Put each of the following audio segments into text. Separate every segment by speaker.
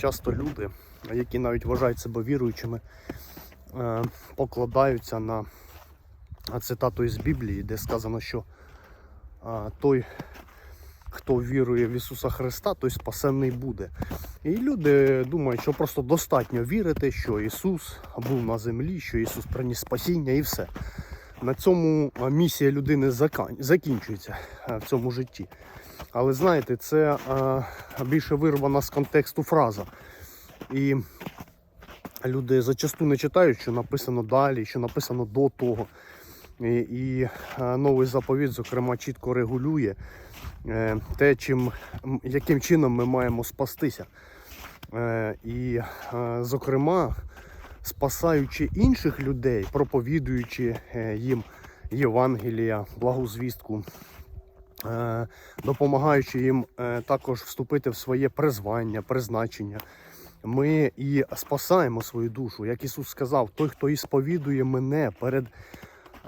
Speaker 1: часто люди, які навіть вважають себе віруючими, е, покладаються на цитату із Біблії, де сказано, що е, той, хто вірує в Ісуса Христа, той спасенний буде. І люди думають, що просто достатньо вірити, що Ісус був на землі, що Ісус приніс спасіння і все. На цьому місія людини закінчується е, в цьому житті. Але знаєте, це е, більше вирвана з контексту фраза. І люди зачасту не читають, що написано далі, що написано до того. І, і е, новий заповіт, зокрема, чітко регулює е, те, чим, яким чином ми маємо спастися. Е, і, е, зокрема, спасаючи інших людей, проповідуючи е, їм Євангелія, благозвістку, допомагаючи їм е, також вступити в своє призвання, призначення. Ми і спасаємо свою душу. Як Ісус сказав, той, хто ісповідує мене перед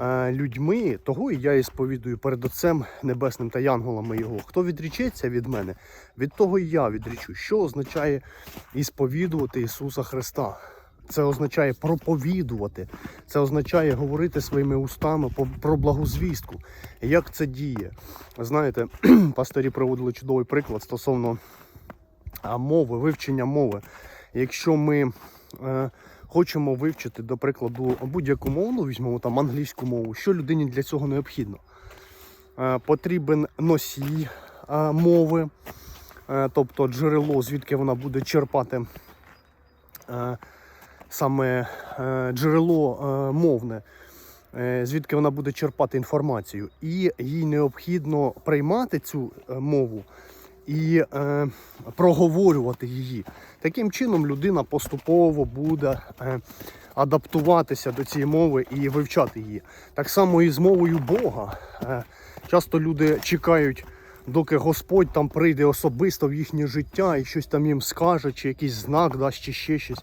Speaker 1: е, людьми, того і я ісповідую перед Отцем Небесним та янголами Його. Хто відрічеться від мене, від того і я відрічу. Що означає ісповідувати Ісуса Христа? Це означає проповідувати, це означає говорити своїми устами про благозвістку. Як це діє? Знаєте, пастирі проводили чудовий приклад стосовно мови, вивчення мови. Якщо ми е, хочемо вивчити, до прикладу, будь-яку мову, ну візьмемо там англійську мову, що людині для цього необхідно? Е, потрібен носій е, мови, е, тобто джерело, звідки вона буде черпати е, саме е, джерело е, мовне, е, звідки вона буде черпати інформацію. І їй необхідно приймати цю мову і проговорювати її. Таким чином людина поступово буде адаптуватися до цієї мови і вивчати її. Так само і з мовою Бога. Часто люди чекають, доки Господь там прийде особисто в їхнє життя і щось там їм скаже, чи якийсь знак дасть, чи ще щось.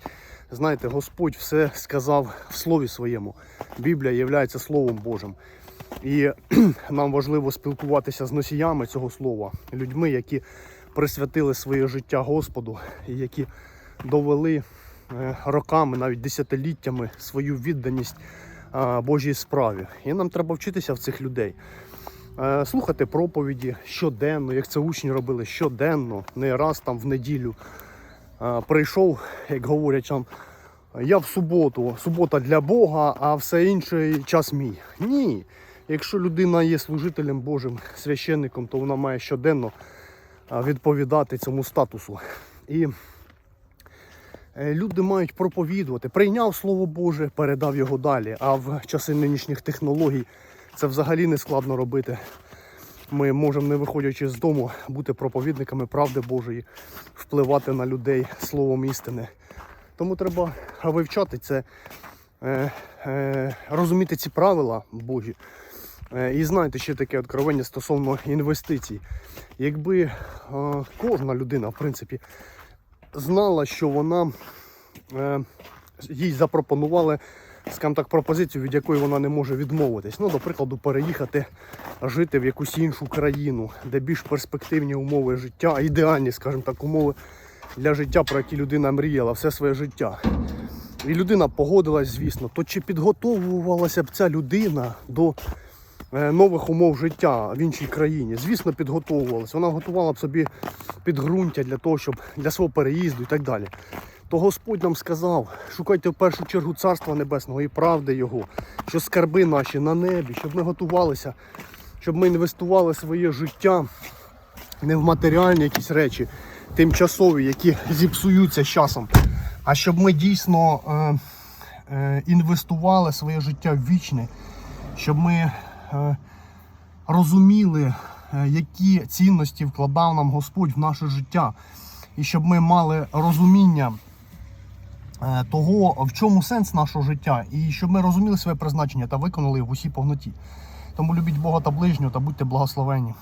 Speaker 1: Знаєте, Господь все сказав в слові своєму. Біблія є Словом Божим. І нам важливо спілкуватися з носіями цього слова, людьми, які присвятили своє життя Господу, і які довели е, роками, навіть десятиліттями свою відданість е, Божій справі. І нам треба вчитися в цих людей. Е, Слухати проповіді щоденно, як це учні робили щоденно, не раз там в неділю. Прийшов, як говорять там, я в суботу, субота для Бога, а все інший час мій. Ні. Якщо людина є служителем Божим, священником, то вона має щоденно відповідати цьому статусу. І е, люди мають проповідувати. Прийняв Слово Боже, передав його далі. А в часи нинішніх технологій це взагалі не складно робити. Ми можемо, не виходячи з дому, бути проповідниками правди Божої, впливати на людей словом істини. Тому треба вивчати це, е, е, розуміти ці правила Божі. Е, І знаєте, ще таке откровення стосовно інвестицій. Якби е, кожна людина, в принципі, знала, що вона е, їй запропонували, скажімо так, пропозицію, від якої вона не може відмовитись. Ну, до прикладу, переїхати жити в якусь іншу країну, де більш перспективні умови життя, ідеальні, скажімо так, умови для життя, про які людина мріяла все своє життя. І людина погодилась, звісно, то чи підготовувалася б ця людина до е, нових умов життя в іншій країні? Звісно, підготовувалася. Вона готувала б собі підґрунтя для того, щоб для свого переїзду і так далі. То Господь нам сказав, шукайте в першу чергу Царства Небесного і правди Його, що скарби наші на небі, щоб ми готувалися, щоб ми інвестували своє життя не в матеріальні якісь речі, тимчасові, які зіпсуються з часом, а щоб ми дійсно е, е, інвестували своє життя в вічне, щоб ми е, розуміли, е, які цінності вкладав нам Господь в наше життя, і щоб ми мали розуміння того, в чому сенс нашого життя, і щоб ми розуміли своє призначення та виконали в усій повноті. Тому любіть Бога та ближнього та будьте благословені.